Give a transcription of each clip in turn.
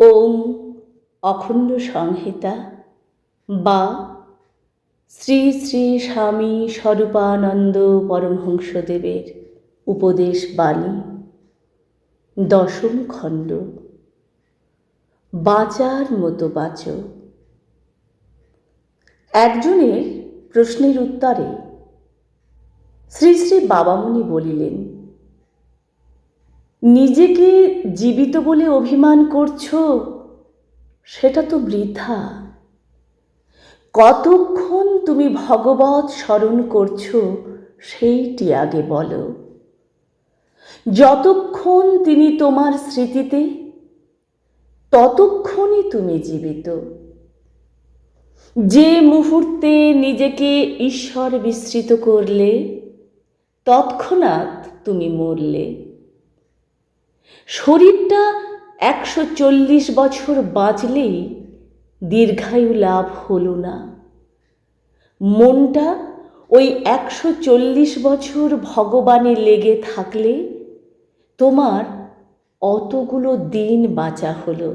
ওম অখণ্ড সংহিতা বা শ্রী শ্রী স্বামী স্বরূপানন্দ পরমহংসদেবের উপদেশ বাণী। দশম খণ্ড। বাঁচার মতো বাঁচো। একজনের প্রশ্নের উত্তরে শ্রী শ্রী বাবামণি বলিলেন নিজেকে জীবিত বলে অভিমান করছ? সেটা তো বৃথা। কতক্ষণ তুমি ভগবত স্মরণ করছ, সেইটি আগে বলো। যতক্ষণ তিনি তোমার স্মৃতিতে, ততক্ষণই তুমি জীবিত। যে মুহূর্তে নিজেকে ঈশ্বর বিস্মৃত করলে, তৎক্ষণাৎ তুমি মরলে। শরীরটা একশো চল্লিশ বছর বাঁচলেই দীর্ঘায়ু লাভ হলো না। মনটা ওই একশো চল্লিশ বছর ভগবানে লেগে থাকলে তোমার অতগুলো দিন বাঁচা হলো।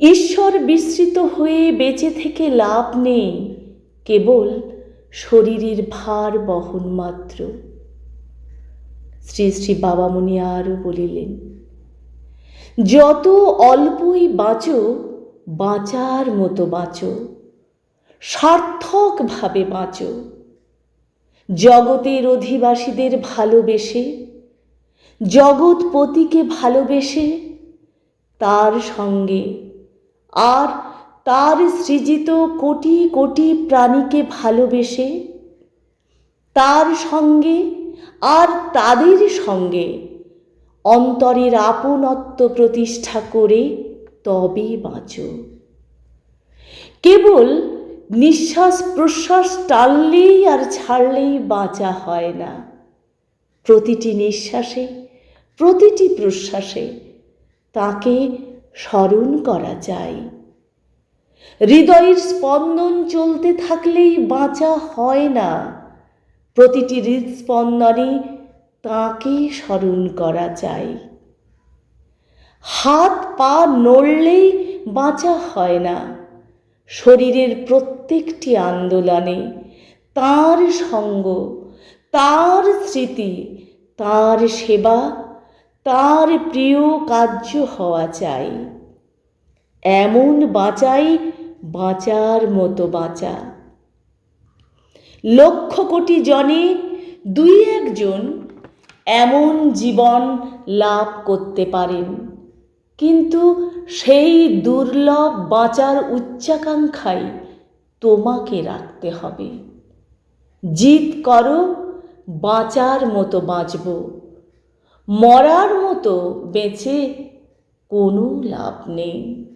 ঈশ্বর বিস্মৃত হয়ে বেঁচে থেকে লাভ নেই, কেবল শরীরের ভার বহন মাত্র। শ্রী শ্রী বাবামণি আরও বলিলেন, যত অল্পই বাঁচো, বাঁচার মতো বাঁচো, সার্থকভাবে বাঁচো। জগতের অধিবাসীদের ভালোবেসে জগৎপতিকে ভালোবেসে, তার সঙ্গে আর তার সৃজিত কোটি কোটি প্রাণীকে ভালোবেসে, তার সঙ্গে আর তাদের সঙ্গে। অন্তরের আপনত্ব প্রতিষ্ঠা করে তবে বাঁচো। কেবল নিঃশ্বাস প্রশ্বাস টানলেই আর ছাড়লেই বাঁচা হয় না। প্রতিটি নিঃশ্বাসে, প্রতিটি প্রশ্বাসে তাকে স্মরণ করা যায়। হৃদয়ের স্পন্দন চলতে থাকলেই বাঁচা হয় না। প্রতিটি হৃদস্পন্দনে তাকে স্মরণ করা যায়। হাত পা নড়লেই বাঁচা হয় না। শরীরের প্রত্যেকটি আন্দোলনে তার সঙ্গ, তার স্মৃতি, তার সেবা, তার প্রিয় কার্য হওয়া চাই। এমন বাঁচাই বাঁচার মতো বাঁচা। লক্ষ কোটি জনে দুই একজন এমন জীবন লাভ করতে পারেন। কিন্তু সেই দুর্লভ বাঁচার উচ্চাকাঙ্ক্ষাই তোমাকে রাখতে হবে। জিত করো, বাঁচার মতো বাঁচব। মরার মতো বেঁচে কোনো লাভ নেই।